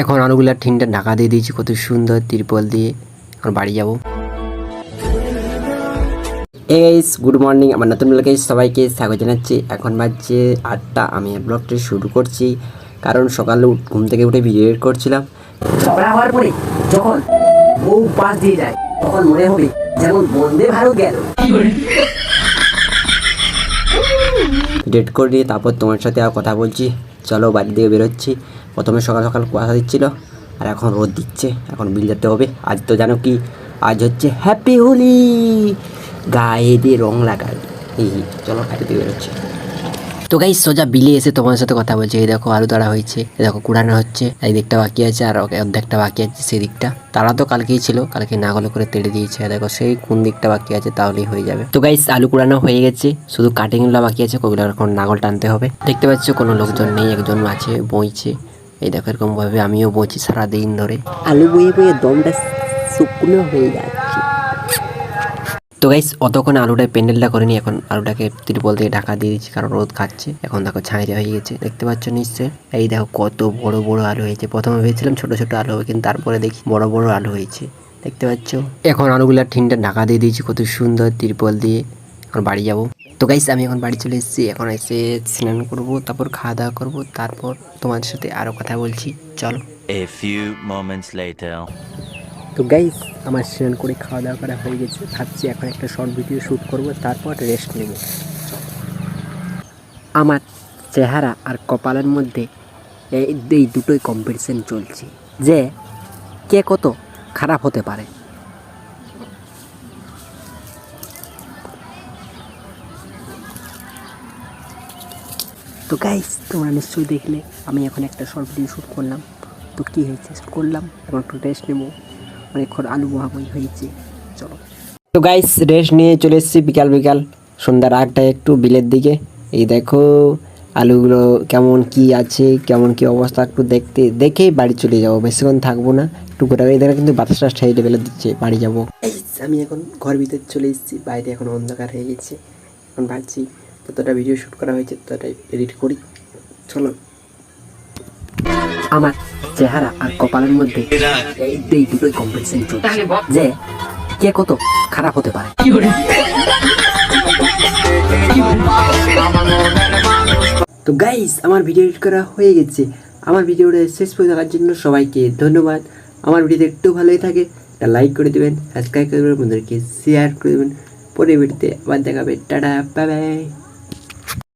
এখন আলুগুলার ঠিনটা ঢাকা দিয়ে দিয়েছি, কত সুন্দর তিরপল দিয়ে। এখন বাড়ি যাব। এইস গুড মর্নিং আমার নতুন ব্লগে সবাইকে স্বাগত জানাচ্ছি। এখন বাজছে আটটা, আমি ব্লগটি শুরু করছি। কারণ সকালে ঘুম থেকে উঠে ভিডিও এডিট করছিলাম। ডেট করে নিয়ে তারপর তোমার সাথে আর কথা বলছি। চলো বাড়ি থেকে বেরোচ্ছি। প্রথমে সকাল সকাল কুয়াশা দিচ্ছিল, আর এখন রোদ দিচ্ছে, এখন বিল যেতে হবে। আজ তো জানো কি, আজ হচ্ছে হ্যাপি হোলি গায়ে দিয়ে রং লাগাই। এই, চলো বাড়ি থেকে বেরোচ্ছি। তো গাই সোজা বিলে এসে তোমার সাথে কথা বলছি। এই দেখো আলু তাড়া হয়েছে। এই দেখো কুড়ানো হচ্ছে। এই দিকটা বাকি আছে, আর অর্ধেকটা বাকি আছে সেই দিকটা তারা তো কালকেই ছিল, কালকে নাগল করে তেড়ে দিয়েছে। দেখো, সেই কোন দিকটা বাকি আছে তাহলেই হয়ে যাবে। তো গাইস আলু কুড়ানো হয়ে গেছে। শুধু কাটিংগুলো বাকি আছে, ওগুলো এখন নাগল টানতে হবে। দেখতে পাচ্ছ, কোনো লোকজন নেই, একজন আছে, বইছে। এই দেখো এরকম ভাবে আমিও বইছি সারাদিন ধরে। আলু বয়ে বয়ে দমটা শুকনো হয়ে যাচ্ছে। তো গাইস অতক্ষণ আলুটা প্যান্ডেলটা করিনি, এখন আলুটাকে তিরপল দিয়ে ঢাকা দিয়ে দিচ্ছি, কারণ রোদ খাচ্ছে। এখন দেখো ছাঁড়ে হয়ে গেছে, দেখতে পাচ্ছ নিশ্চয় এই দেখো কত বড় বড় আলু হয়েছে। প্রথমে ভেবেছিলাম ছোট ছোট আলু হবে, কিন্তু তারপরে দেখি বড় বড় আলু হয়েছে। দেখতে পাচ্ছ? এখন আলুগুলার ঠিনটা ঢাকা দিয়ে দিয়েছি, কত সুন্দর তিরপল দিয়ে। এখন বাড়ি যাব। তো গাইস আমি এখন বাড়ি চলে এসেছি, এখন এসে স্নান করব, তারপর খাওয়া দাওয়া করব, তারপর তোমাদের সাথে আরও কথা বলছি। চলো। A few moments later. তো গাইস আমার স্নান করে খাওয়া দাওয়া করা হয়ে গেছে। ভাবছি এখন একটা শর্ট ভিডিও শ্যুট করব, তারপর রেস্ট নেব। আমার চেহারা আর কপালের মধ্যে এই দুটোই কম্পিটিশন চলছে যে কে কত খারাপ হতে পারে। তো গাইস তোমরা নিশ্চয়ই দেখলে আমি এখন একটা শর্ট ভিডিও শ্যুট করলাম। তো কী হয়েছে? করলাম, এখন একটু রেস্ট নেব। অনেকক্ষণ আলু বহাবই হয়েছে। চলো। তো গাইস রেস্ট নিয়ে চলে এসেছি বিকাল বিকাল। সন্ধ্যার আগটায় একটু বিলের দিকে। এই দেখো, আলুগুলো কেমন কি আছে, কেমন কি অবস্থা একটু দেখতে, দেখেই বাড়ি চলে যাব। বেশিক্ষণ থাকব না। একটু ঘুরে এদের কিন্তু বাতাসটা সাইডে বেলে দিচ্ছে, বাড়ি যাব। আমি এখন ঘর ভিতরে চলে এসেছি। বাইরে এখন অন্ধকার হয়ে গেছে। এখন ভাবছি, যতটা ভিডিও শ্যুট করা হয়েছে ততটাই এডিট করি। চলো। আমার চেহারা আর কপালের মধ্যে এই দুটোই কম্পিটিশন চলছে যে কে কত খারাপ হতে পারে। তো গাইস আমার ভিডিও এডিট করা হয়ে গেছে। আমার ভিডিওটা শেষ পর্যন্ত দেখার জন্য সবাইকে ধন্যবাদ। আমার ভিডিওতে একটু ভালোই থাকে একটা লাইক করে দেবেন সাবস্ক্রাইব করে দেবেন বন্ধুদেরকে শেয়ার করে দেবেন। পরের ভিডিওতে আবার দেখাবে। Tata bye bye